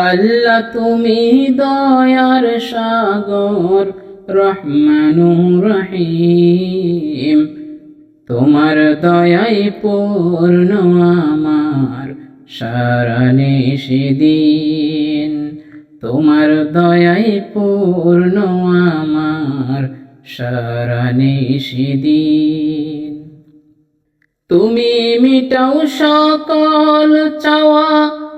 আল্লাহ তুমি দয়ার সাগর রহমানু রহিম। তোমার দয়াই পূর্ণ আমার সারানে সেদিন তোমার দয়াই পূর্ণ আমার সারানে সেদিন তুমি মিটাও সকল চাওয়া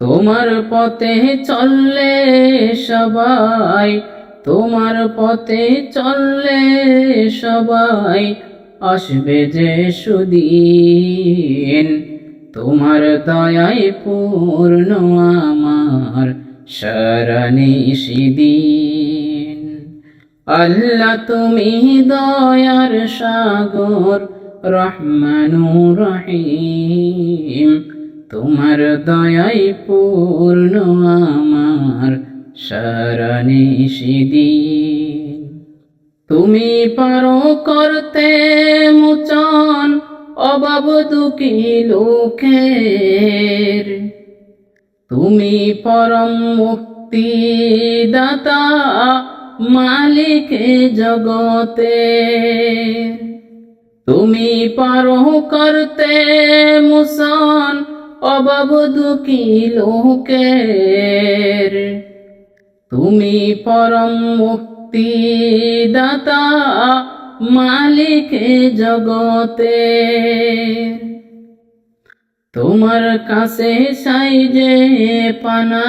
তোমার পথে চললে সবাই, তোমার পথে চললে সবাই আসবে যে সুদিন। তোমার দয়ায় পূর্ণ আমার সারানি সিদিন আল্লাহ তুমি দয়ার সাগর, রহমানুর রহিম। তোমার দয়াই পূর্ণ আমার সারানি সিদিন তুমি পারো করতে মোচন, অভাব দুঃখী লোকের। তুমি পরম মুক্তি দাতা মালিক জগতে তুমি পারো করতে মুসন অভাব দুঃখী লোকের। তুমি পরম মুক্তি দাতা মালিক জগতে। তোমার কাছে চাই যে পানা,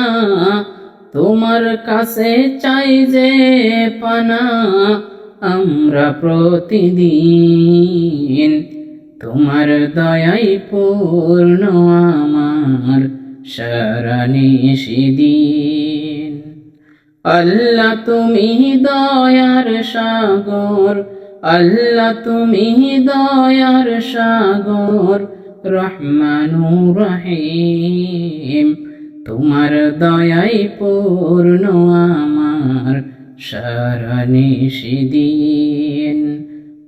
তোমার কাছে চাই যে পানা, আমরা প্রতিদিন তোমার দয়াই পূর্ণ আমার সারানি সিদিন। আল্লাহ তুমি দয়ার সাগর, আল্লাহ তুমি দয়ার সাগর রহমানুর রহিম। তোমার দয়াই পূর্ণ আমার সারানি সিদিন।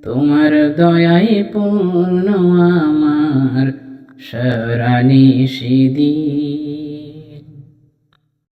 তোমার দয়াই পূর্ণ আমার সারানি সিদিন